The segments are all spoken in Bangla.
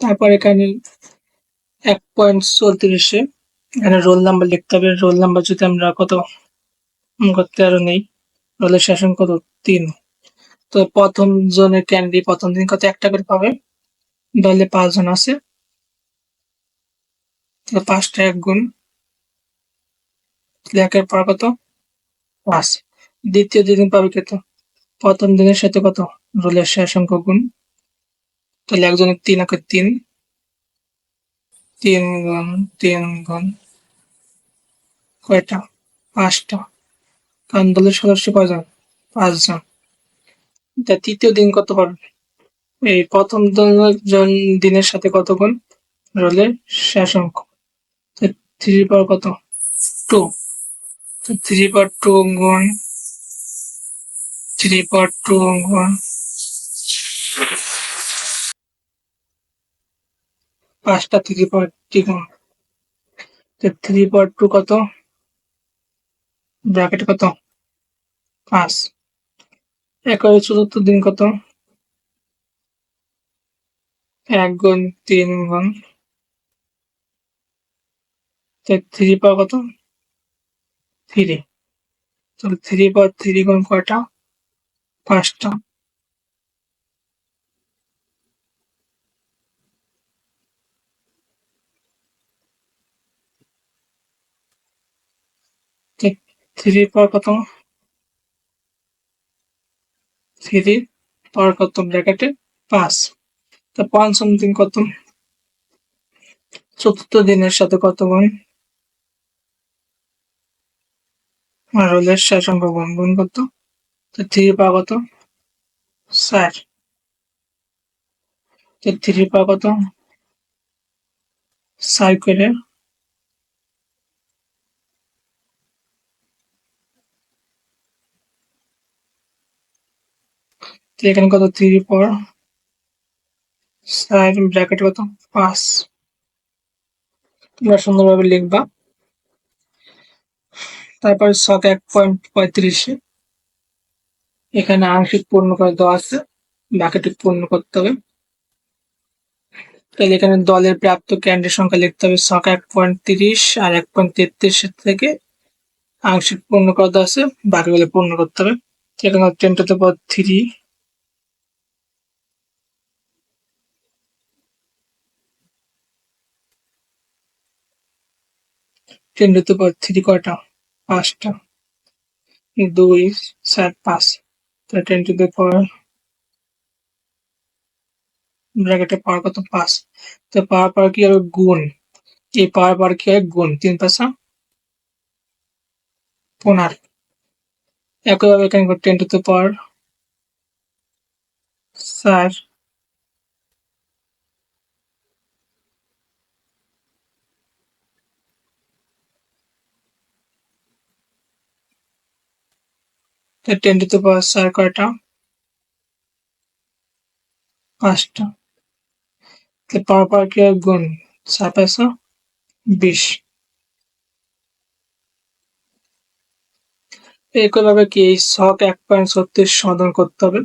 তারপর এখানে এক পয়েন্ট চৌত্রিশে এখানে রোল নাম্বার লিখতে হবে। রোল নাম্বার যদি আমরা কত করতে আরও নেই রোলের শাসন কত? তিন। তো প্রথম জনের ক্যান্ডি প্রথম দিন কত? একটা করে পাবে। দলে পাঁচজন আছে। তো পাঁচটা এক গুণ। একের পর কত? পাঁচ। দ্বিতীয় দিন পাবে কত? প্রথম দিনের সাথে কত? রোলের শেষ অঙ্ক গুণ। তাহলে একজনের তিন একের তিন। তিন গুণ তিন গুণ কয়টা? পাঁচটা। কারণ দলের সদস্য কয়জন? পাঁচজন। তা তৃতীয় দিন কত পারবে এই প্রথম জন- দিনের সাথে কত গুণ? রোলের শেষ অঙ্ক। থ্রি পাওয়ার কত? টু থ্রি পাওয়ার টু গুণ থ্রি পাওয়ার টু গুণ পাঁচটা থ্রি থ্রি গুণ থ্রি পাওয়ার টু কত? ব্র্যাকেট কত? পাঁচ। একেবারে চতুর্থ দিন কত? এক গুণ তিন গুণ। থ্রি পাওয়ার কত? থ্রি তাহলে থ্রি পাওয়ার থ্রি গুণ কয়টা? পাঁচটা। থ্রি পাওয়ার কত? থ্রি পাওয়ার কত? ব্র্যাকেটে পাঁচ। তা পঞ্চম দিন কত? চতুর্থ দিনের সাথে কত গুণ? আর রোলের শেষ অঙ্ক গুণ গুণ কত? তো থ্রি পাওয়া কত? চার তো থ্রি পাওয়া কত? চার করে তো এখানে কত? থ্রি পর চার ব্র্যাকেট কত? পাঁচ। তোমরা সুন্দরভাবে লিখবা। তারপরে শখ এক পয়েন্ট পঁয়ত্রিশে এখানে আংশিক পূর্ণ করে দেওয়া আছে। বাকিটি পূর্ণ করতে হবে। তাহলে এখানে দলের প্রাপ্ত ক্যান্ডির সংখ্যা লিখতে হবে। শখ এক পয়েন্ট তিরিশ আর এক পয়েন্ট তেত্রিশ থেকে আংশিক পূর্ণ করে আছে। বাকিগুলো পূর্ণ করতে হবে। এখানে ten to the power three ten to power three কয়টা পাঁচটা, দুই, চার, পাঁচ। তাহলে টেন টু পাওয়ার ব্র্যাকেটে পাওয়ার কত? পাঁচ। তো পাওয়ার পাওয়ার কি হবে গুণ। এই পাওয়ার পাওয়ার কি হয়? গুণ। তিন পাঁচা পনেরো। একইভাবে এখানে টেন টু পাওয়ার চার টেন টু দ্য পাওয়ার চার কয়টা? পাঁচটা। পাওয়ার পাওয়ার কি হয় গুণ চার পাঁচশো বিশ। একইভাবে কি এই শখ এক পয়েন্ট ছত্রিশ সমাধান করতে হবে?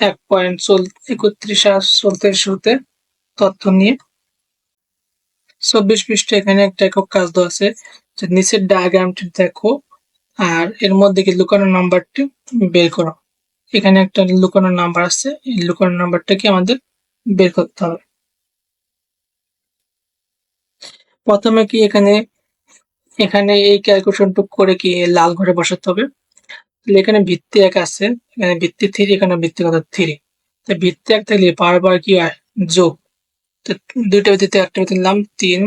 এক পয়েন্ট চল, একত্রিশ আর চলতিরিশ হতে তথ্য নিয়ে। চব্বিশ পৃষ্ঠে এখানে একটা একক কাজ দেওয়া আছে। যে নিচের ডায়াগ্রামটি দেখো। আর এর মধ্যে কি লুকানো নাম্বারটি বের করো। এখানে একটা লুকানো নাম্বার আছে, এই লুকানো নাম্বারটাকে আমাদের বের করতে হবে। প্রথমে কি এখানে এখানে এই ক্যালকুলেশনটু করে কি লাল ঘরে বসাতে হবে? তাহলে এখানে ভিত্তি এক আছে, এখানে ভিত্তি থ্রি এখানে ভিত্তি কত থ্রি তো ভিত্তি এক থাকলে পাওয়ার কি হয়? যোগ। তো দুইটা ভিত্তিতে একটা ভিত্তি নিলাম তিন,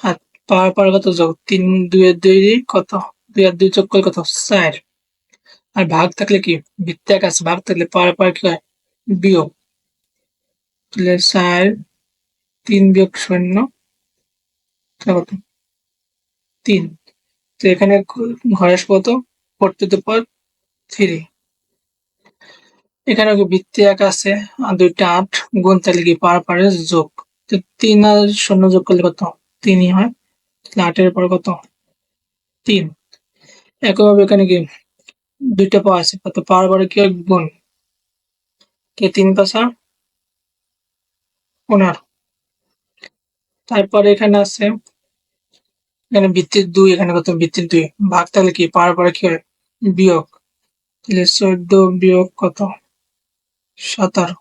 আর পাওয়ার পাওয়ার কত যোগ? তিন দুই দুই কত? দুই আর দুই যোগ করলে কত আর ভাগ থাকলে কি? আছে ভাগ থাকলে পাওয়ার পাওয়ার কি হয়? বিয়োগ। তাহলে চার তিন বিয়োগ শূন্য কত? তিন। তো এখানে ঘরের কত? To the power three. এখানে ভিত্তি এক আছে? আর দুইটা আট গুণ তাহলে কি পার পারে যোগ? তো তিন আর শূন্য যোগ করলে কত? তিনই হয়। তাহলে আটের পর কত? তিন। একইভাবে এখানে কি দুইটা পা আছে? পাওয়ার পরে কি হয় গুণ? কে তিন পাশা ওনার তারপরে এখানে আছে, এখানে ভিত্তির দুই, এখানে কত ভিত্তির দুই? ভাগ তাহলে কি? পরে কি হয়? বিয়োগ। তাহলে চোদ্দ বিয়োগ কত? সতেরো।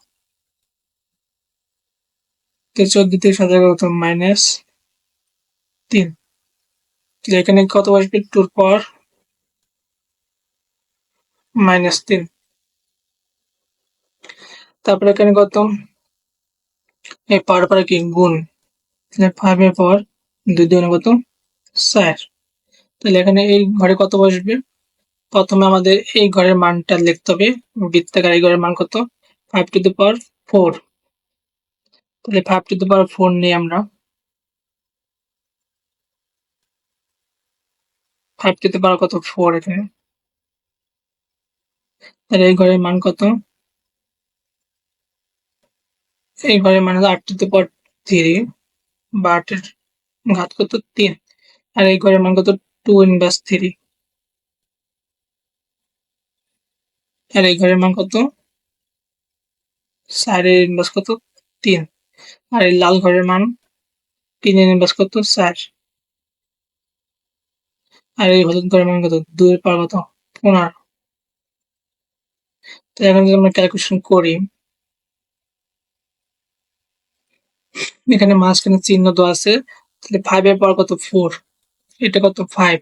চোদ্দ থেকে সতেরো কত? মাইনাস তিন। এখানে কত আসবে টুর পর মাইনাস তিন। তারপরে এখানে কত? এই পাওয়ার পরে কি? গুণ। তাহলে ফাইভের পর দুই দুগুণে কত? চার। তাহলে এখানে এই ঘরে কত বসবে? প্রথমে আমাদের এই ঘরের মানটা লিখতে হবে। বৃত্তাকার এই ঘরের মান কত? Five to the power four তাহলে five to the power four নিই আমরা। ফাইভ টু দি পাওয়ার কত? ফোর এখানে। তাহলে এই ঘরের মান কত? এই ঘরের মান হলো আট টু থ্রি বা আটের ঘাত কত? তিন। আর এই ঘরের মান কত? Two inverse three. আর এই ঘরের মান কত? চারের ইনভার্স কত? তিন। আর এই লাল ঘরের মান তিনের ইনভার্স কত? চার। আর এই হলুদ ঘরের মান কত? দুইয়ের পাওয়ার কত? পনেরো। তো এখন যদি আমরা ক্যালকুলেশন করি, এখানে মাঝখানে চিহ্ন তো আছে, তাহলে ফাইভ এর পাওয়ার কত ফোর এটা কত ফাইভ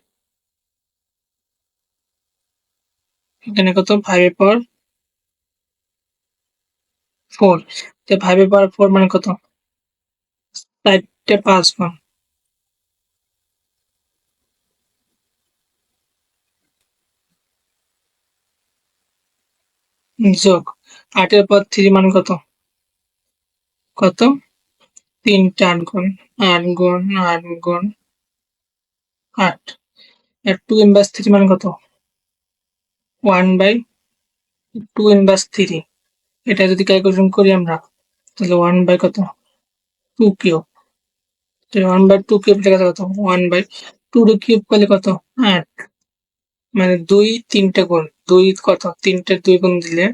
এখানে কত ফাইভ এর পাওয়ার ফোর ফাইভ এর পাওয়ার ফোর মানে কত? চারটে পাঁচ গুণ যোগ। আটের পর থ্রি মান কত? কত? তিনটে আট গুণ আট গুণ আট গুণ আট। আর টু ইনভার্স থ্রি মান কত? One by two inverse three এটা যদি ক্যালকুলেশন করি আমরা, তাহলে ওয়ান বাই কত? Two cube one by two cube লেখা কত? ওয়ান বাই টু কিউব করলে কত? আট। মানে দুই তিনটে গুণ, দুই কত? তিনটে দুই গুণ দিলে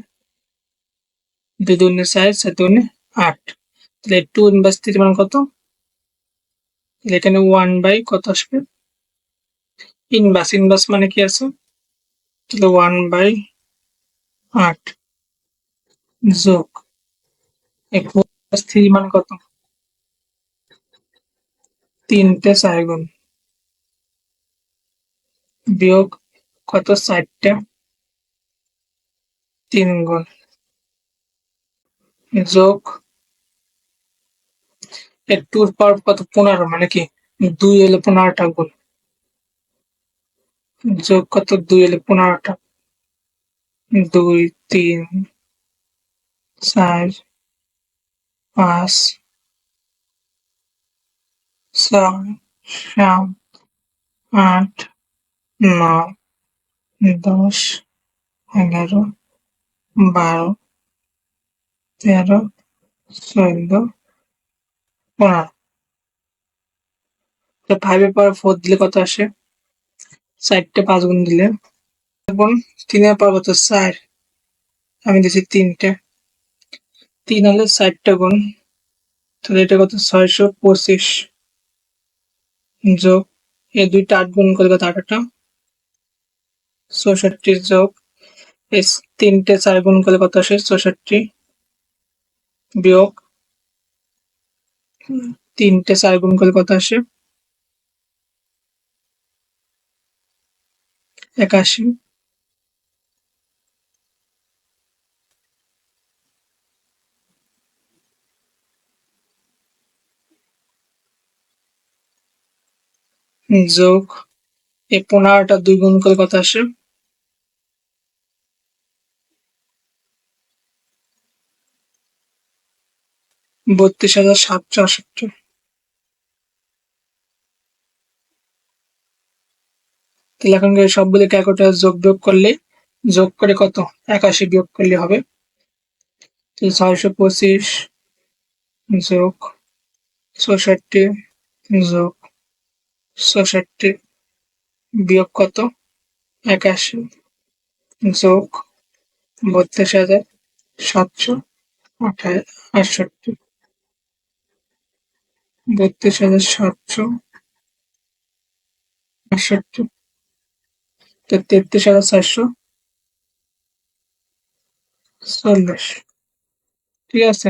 দুই দুগুণে চার চার দুগুণে আট। তাহলে টু ইনভার্স থ্রি মানে কত? তাহলে এখানে ওয়ান বাই কত আসবে? ইনভার্স ইনভার্স মানে কি আছে? তাহলে ওয়ান বাই আট যোগ থ্রি মানে কত? তিনটে চার গুণ। বিয়োগ কত চারটে? তিন গুণ। যোগ। টুর পাওয়ার কত? পনেরো মানে কি? দুই এলে পনেরোটা গুণ। যোগ কত? দুই এলে পনেরোটা। দুই, তিন, চার, পাঁচ, ছয়, সাত, আট, নয়। দশ, এগারো, বারো, তেরো, চোদ্দ, পনেরো। ফাইভের পর ফোর দিলে কত আসে? চারটে পাঁচ গুণ দিলে। এবং তিনের পর কত? চার। আমি দিচ্ছি তিনটে। তিন হলে চারটে গুণ। তাহলে এটা কত? ছয়শো পঁচিশ। যোগ এ দুইটা আট গুণ করে কত? আটটা। চৌষট্টি যোগ এই তিনটে চার গুণ করলে কত আসে? চৌষট্টি বিয়োগ তিনটে চার গুণ করলে কত আসে? একাশি। যোগ এই পনেরোটা দুই গুণ করে কত আসে? বত্রিশ হাজার সাতশো আষট্টি তাহলে এখন সবগুলো ক্যালকুলেটার যোগ বিয়োগ করলে, যোগ করে কত? একাশি বিয়োগ করলে হবে। ছয়শো পঁচিশ যোগ চৌষট্টি যোগ চৌষট্টি বিয়োগ কত? একাশি যোগ বত্রিশ হাজার সাতশো আটষট্টি। বত্রিশ হাজার সাতশো আটষট্টি। তো তেত্রিশ হাজার চারশো চল্লিশ। ঠিক আছে?